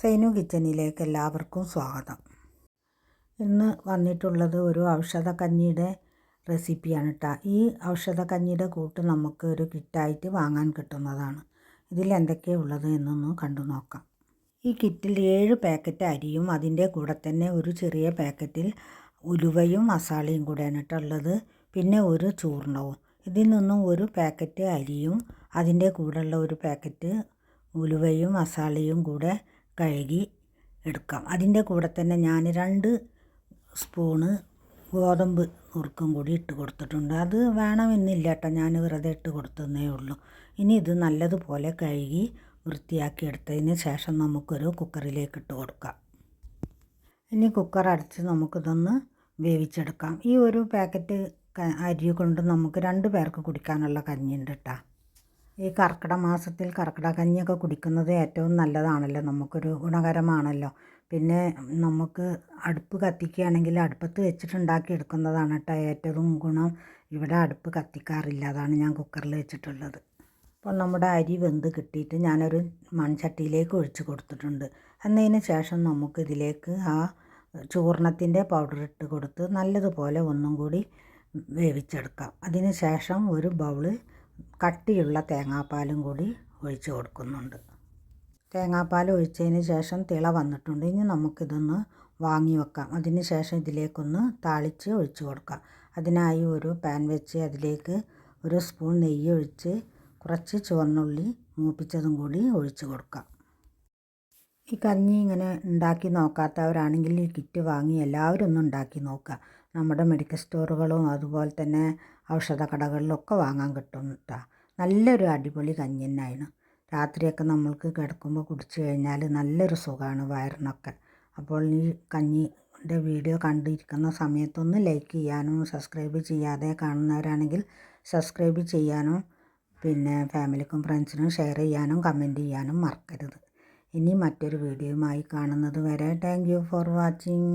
സൈനു കിച്ചനിലേക്ക് എല്ലാവർക്കും സ്വാഗതം. ഇന്ന് വന്നിട്ടുള്ളത് ഒരു ഔഷധ കഞ്ഞിയുടെ റെസിപ്പിയാണ് കേട്ടോ ഈ ഔഷധ കഞ്ഞിയുടെ കൂട്ട് നമുക്ക് ഒരു കിറ്റായിട്ട് വാങ്ങാൻ കിട്ടുന്നതാണ്. ഇതിൽ എന്തൊക്കെയാണ് ഉള്ളത് എന്നൊന്ന് കണ്ടു നോക്കാം. ഈ കിറ്റിൽ ഏഴ് പാക്കറ്റ് അരിയും അതിന്റെ കൂടെ തന്നെ ഒരു ചെറിയ പാക്കറ്റിൽ ഉലുവയും മസാലയും കൂടെയാണ് കേട്ടുള്ളത് പിന്നെ ഒരു ചൂർണവും. ഇതിൽ നിന്നും ഒരു പാക്കറ്റ് അരിയും അതിന്റെ കൂടെയുള്ള ഒരു പാക്കറ്റ് ഉലുവയും മസാലയും കൂടെ കഴുകി എടുക്കാം. അതിന്റെ കൂടെ തന്നെ ഞാൻ രണ്ട് സ്പൂണ് ഗോതമ്പ് നുറുക്കും കൂടി ഇട്ട് കൊടുത്തിട്ടുണ്ട്. അത് വേണമെന്നില്ല കേട്ടോ. ഞാൻ വെറുതെ ഇട്ട് കൊടുത്തതേ ഉള്ളൂ. ഇനി ഇത് നല്ലതുപോലെ കഴുകി വൃത്തിയാക്കി എടുത്തതിന് ശേഷം നമുക്കൊരു കുക്കറിലേക്ക് ഇട്ട് കൊടുക്കാം. ഇനി കുക്കർ അടച്ച് നമുക്കിതൊന്ന് വേവിച്ചെടുക്കാം. ഈ ഒരു പാക്കറ്റ് അരി കൊണ്ട് നമുക്ക് രണ്ട് പേർക്ക് കുടിക്കാനുള്ള കഞ്ഞിയുണ്ട് കേട്ടോ. ഈ കർക്കിടക മാസത്തിൽ കർക്കിടക കഞ്ഞിയൊക്കെ കുടിക്കുന്നത് ഏറ്റവും നല്ലതാണല്ലോ. നമുക്കൊരു ഗുണകരമാണല്ലോ. പിന്നെ നമുക്ക് അടുപ്പ് കത്തിക്കുകയാണെങ്കിൽ അടുപ്പത്ത് വെച്ചിട്ടുണ്ടാക്കി എടുക്കുന്നതാണ് കേട്ടോ ഏറ്റവും ഗുണം. ഇവിടെ അടുപ്പ് കത്തിക്കാറില്ല. അതാണ് ഞാൻ കുക്കറിൽ വെച്ചിട്ടുള്ളത്. അപ്പോൾ നമ്മുടെ അരി വെന്ത് കിട്ടിയിട്ട് ഞാനൊരു മൺചട്ടിയിലേക്ക് ഒഴിച്ച് കൊടുത്തിട്ടുണ്ട്. എന്നതിന് ശേഷം നമുക്ക് ഇതിലേക്ക് ആ ചൂർണത്തിന്റെ പൗഡർ ഇട്ട് കൊടുത്ത് നല്ലതുപോലെ ഒന്നും കൂടി വേവിച്ചെടുക്കാം. അതിന് ശേഷം ഒരു ബൗൾ കട്ടിയുള്ള തേങ്ങാപ്പാലും കൂടി ഒഴിച്ച് കൊടുക്കുന്നുണ്ട്. തേങ്ങാപ്പാൽ ഒഴിച്ചതിന് ശേഷം തിള വന്നിട്ടുണ്ട്. ഇനി നമുക്കിതൊന്ന് വാങ്ങി വെക്കാം. അതിന് ശേഷം ഇതിലേക്കൊന്ന് താളിച്ച് ഒഴിച്ച് കൊടുക്കാം. അതിനായി ഒരു പാൻ വെച്ച് അതിലേക്ക് ഒരു സ്പൂൺ നെയ്യ് ഒഴിച്ച് കുറച്ച് ചുവന്നുള്ളി മൂപ്പിച്ചതും കൂടി ഒഴിച്ച് കൊടുക്കാം. ഈ കഞ്ഞി ഇങ്ങനെ ഉണ്ടാക്കി നോക്കാത്തവരാണെങ്കിൽ ഈ കിറ്റ് വാങ്ങി എല്ലാവരും ഒന്ന് ഉണ്ടാക്കി നോക്കുക. നമ്മുടെ മെഡിക്കൽ സ്റ്റോറുകളും അതുപോലെ തന്നെ ഔഷധ കടകളിലൊക്കെ വാങ്ങാൻ കിട്ടും കേട്ടോ നല്ലൊരു അടിപൊളി കഞ്ഞി തന്നെയാണ് രാത്രിയൊക്കെ നമ്മൾക്ക് കിടക്കുമ്പോൾ കുടിച്ചു കഴിഞ്ഞാൽ നല്ലൊരു സുഖമാണ് വയറിനൊക്കെ. അപ്പോൾ ഈ കഞ്ഞിന്റെ വീഡിയോ കണ്ടിരിക്കുന്ന സമയത്തൊന്ന് ലൈക്ക് ചെയ്യാനും സബ്സ്ക്രൈബ് ചെയ്യാതെ കാണുന്നവരാണെങ്കിൽ സബ്സ്ക്രൈബ് ചെയ്യാനും പിന്നെ ഫാമിലിക്കും ഫ്രണ്ട്സിനും ഷെയർ ചെയ്യാനും കമന്റ് ചെയ്യാനും മറക്കരുത്. ഇനി മറ്റൊരു വീഡിയോയുമായി കാണുന്നത് വരെ താങ്ക് യു ഫോർ വാച്ചിങ്.